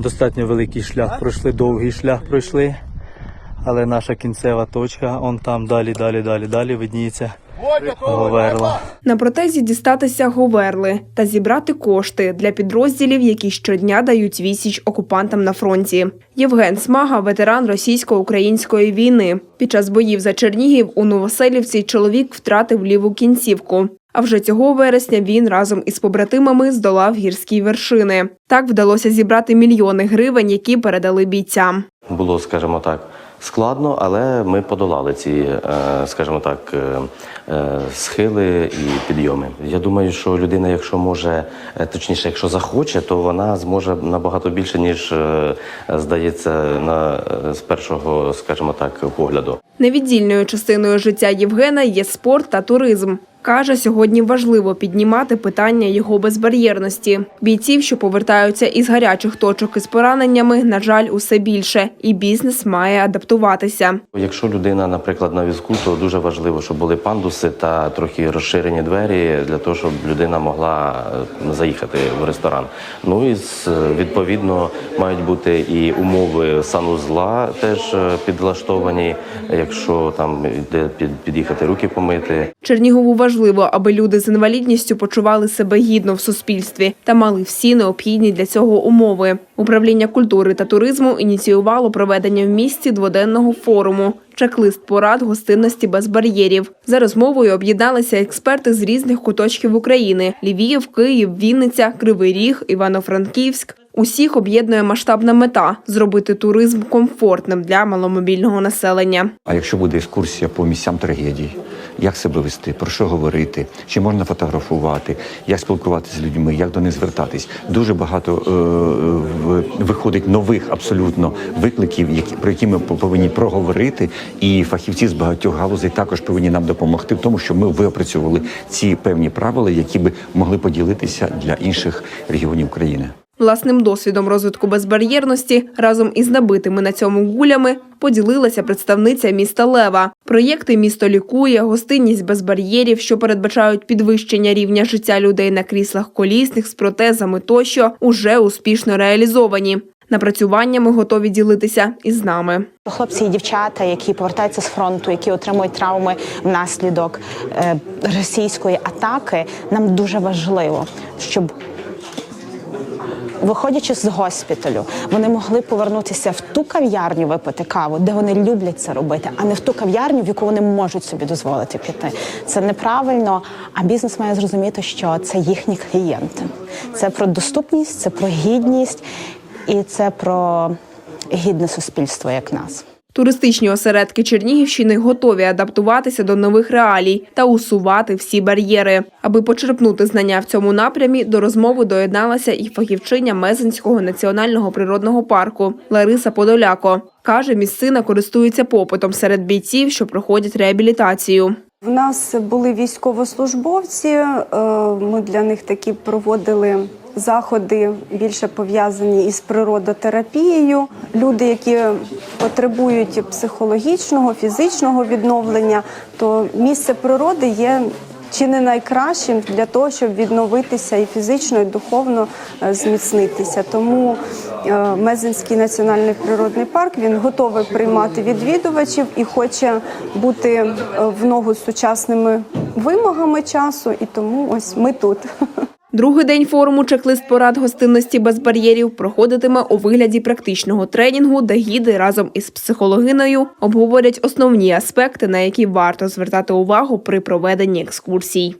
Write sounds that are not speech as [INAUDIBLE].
Достатньо великий шлях пройшли, довгий шлях пройшли. Але наша кінцева точка, он там далі, далі, далі, далі видніється Говерла. На протезі дістатися Говерли та зібрати кошти для підрозділів, які щодня дають відсіч окупантам на фронті. Євген Смага, ветеран російсько-української війни. Під час боїв за Чернігів у Новоселівці чоловік втратив ліву кінцівку. А вже цього вересня він разом із побратимами здолав гірські вершини. Так вдалося зібрати мільйони гривень, які передали бійцям. Було, скажімо так, складно, але ми подолали ці, е, скажімо так, е, е, схили і підйоми. Я думаю, що людина, якщо може, точніше, якщо захоче, то вона зможе набагато більше, ніж здається на з першого, скажімо так, погляду. Невіддільною частиною життя Євгена є спорт та туризм. Каже, сьогодні важливо піднімати питання його безбар'єрності. Бійців, що повертаються із гарячих точок із пораненнями, на жаль, усе більше, і бізнес має адаптуватися. Якщо людина, наприклад, на візку, то дуже важливо, щоб були пандуси та трохи розширені двері для того, щоб людина могла е, заїхати в ресторан. Ну і відповідно мають бути і умови санузла теж е, підлаштовані, якщо там де під, під'їхати руки помити. Чернігову важливо, аби люди з інвалідністю почували себе гідно в суспільстві та мали всі необхідні для цього умови. Управління культури та туризму ініціювало проведення в місті дводенного форуму. Чек-лист порад гостинності без бар'єрів. За розмовою об'єдналися експерти з різних куточків України: Львів, Київ, Вінниця, Кривий Ріг, Івано-Франківськ. Усіх об'єднує масштабна мета зробити туризм комфортним для маломобільного населення. А якщо буде екскурсія по місцям трагедій, як себе вести, про що говорити, чи можна фотографувати, як спілкуватися з людьми, як до них звертатись. Дуже багато е, виходить нових абсолютно викликів, які про які ми повинні проговорити. І фахівці з багатьох галузей також повинні нам допомогти в тому, щоб ми виопрацьовували ці певні правила, які би могли поділитися для інших регіонів країни. Власним досвідом розвитку безбар'єрності разом із набитими на цьому гулями поділилася представниця міста Лева. Проєкти місто лікує, гостинність без бар'єрів, що передбачають підвищення рівня життя людей на кріслах колісних з протезами тощо, уже успішно реалізовані. Напрацюваннями готові ділитися із нами. Хлопці і дівчата, які повертаються з фронту, які отримують травми внаслідок е, російської атаки, нам дуже важливо, щоб Виходячи з госпіталю, вони могли повернутися в ту кав'ярню випити каву, де вони люблять це робити, а не в ту кав'ярню, в яку вони можуть собі дозволити піти. Це неправильно. А бізнес має зрозуміти, що це їхні клієнти. Це про доступність, це про гідність і це про гідне суспільство, як нас. Туристичні осередки Чернігівщини готові адаптуватися до нових реалій та усувати всі бар'єри. Аби почерпнути знання в цьому напрямі, до розмови доєдналася і фахівчиня Мезенського національного природного парку Лариса Подоляко. Каже, місцина користується попитом серед бійців, що проходять реабілітацію. В нас були військовослужбовці. е, Ми для них такі проводили заходи більше пов'язані із природотерапією. Люди, які потребують психологічного, фізичного відновлення, то місце природи є. Чи не найкращим для того, щоб відновитися і фізично, і духовно е, зміцнитися. Тому е, Мезенський національний природний парк він готовий приймати відвідувачів і хоче бути е, в ногу з сучасними вимогами часу. І тому ось ми тут. [LAUGHS] Другий день форуму «Чек-лист порад гостинності без бар'єрів проходитиме у вигляді практичного тренінгу, де гіди разом із психологиною обговорять основні аспекти, на які варто звертати увагу при проведенні екскурсій.